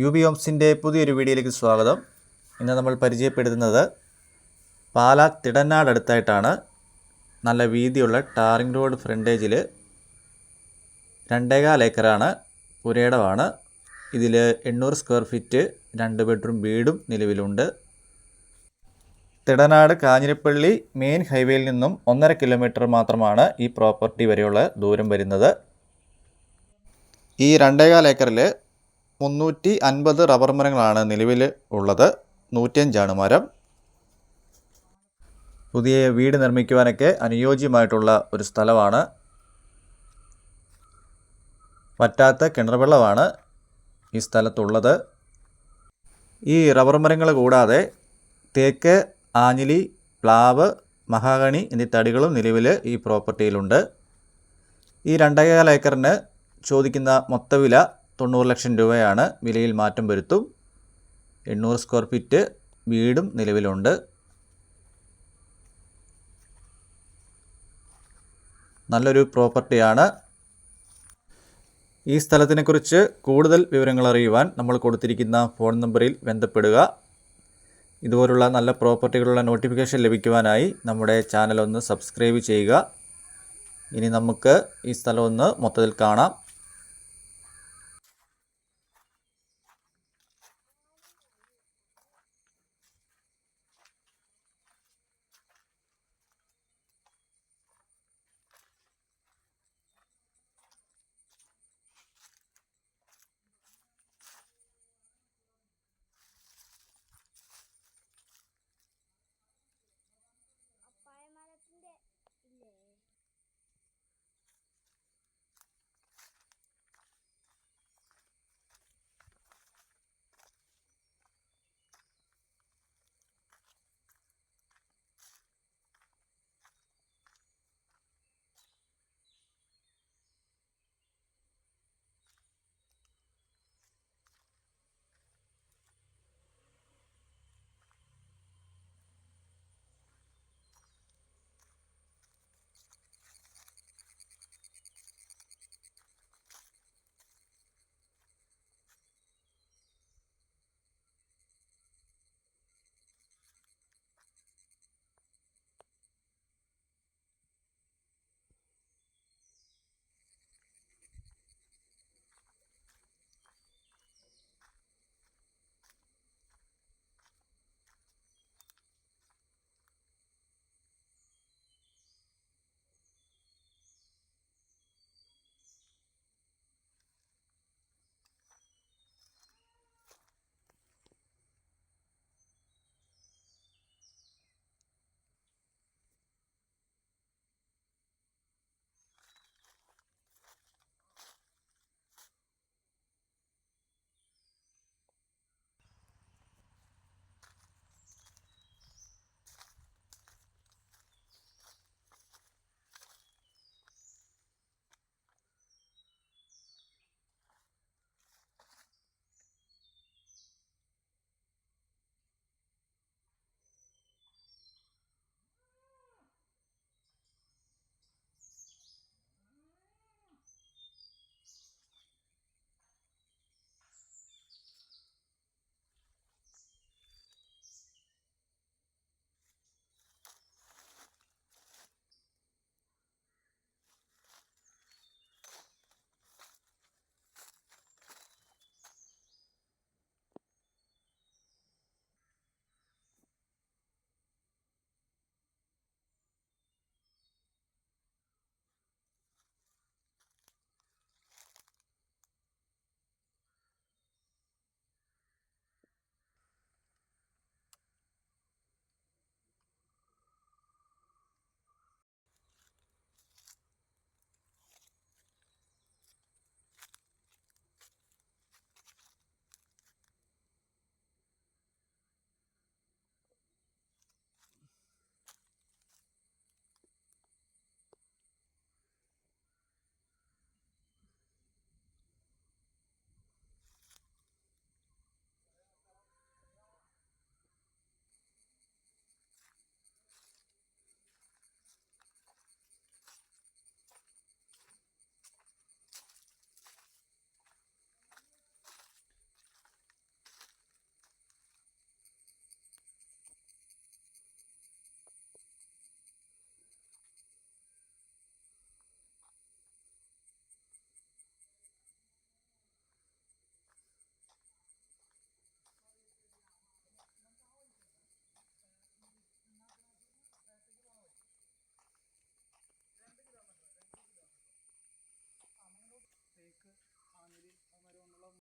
U B ഹോംസിന്റെ പുതിയൊരു വീഡിയോയിലേക്ക് സ്വാഗതം. ഇന്ന് നമ്മൾ പരിചയപ്പെടുത്തുന്നത് പാലാ തിടനാട് അടുത്തായിട്ടാണ് നല്ല വീതിയുള്ള ടാറിംഗ് റോഡ് ഫ്രണ്ടേജിൽ രണ്ടേകാൽ ഏക്കറാണ് പുരയിടമാണ്. ഇതിൽ എണ്ണൂറ് സ്ക്വയർ ഫീറ്റ് രണ്ട് ബെഡ്റൂം വീടും നിലവിലുണ്ട്. തിടനാട് കാഞ്ഞിരപ്പള്ളി മെയിൻ ഹൈവേയിൽ നിന്നും ഒന്നര കിലോമീറ്റർ മാത്രമാണ് ഈ പ്രോപ്പർട്ടി വരെയുള്ള ദൂരം വരുന്നത്. ഈ രണ്ടേകാൽ ഏക്കറിൽ മുന്നൂറ്റി അൻപത് റബ്ബർ മരങ്ങളാണ് നിലവിൽ ഉള്ളത്. നൂറ്റിയഞ്ചാണ് മരം. പുതിയ വീട് നിർമ്മിക്കുവാനൊക്കെ അനുയോജ്യമായിട്ടുള്ള ഒരു സ്ഥലമാണ്. വറ്റാത്ത കിണർവെള്ളമാണ് ഈ സ്ഥലത്തുള്ളത്. ഈ റബ്ബർ മരങ്ങൾ കൂടാതെ തേക്ക് ആഞ്ഞിലി പ്ലാവ് മഹാഗണി എന്നീ തടികളും നിലവിൽ ഈ പ്രോപ്പർട്ടിയിലുണ്ട്. ഈ രണ്ടേകാൽ ഏക്കറിന് ചോദിക്കുന്ന മൊത്തവില തൊണ്ണൂറ് ലക്ഷം രൂപയാണ് വിലയിൽ മാറ്റം വരുത്തും. എണ്ണൂറ് സ്ക്വയർ ഫീറ്റ് വീടും നിലവിലുണ്ട്. നല്ലൊരു പ്രോപ്പർട്ടിയാണ് ഈ സ്ഥലത്തിനെക്കുറിച്ച് കൂടുതൽ വിവരങ്ങൾ അറിയുവാൻ നമ്മൾ കൊടുത്തിരിക്കുന്ന ഫോൺ നമ്പറിൽ ബന്ധപ്പെടുക. ഇതുപോലുള്ള നല്ല പ്രോപ്പർട്ടികളുള്ള നോട്ടിഫിക്കേഷൻ ലഭിക്കുവാനായി നമ്മുടെ ചാനൽ ഒന്ന് സബ്സ്ക്രൈബ് ചെയ്യുക. ഇനി നമുക്ക് ഈ സ്ഥലം ഒന്ന് മൊത്തത്തിൽ കാണാം.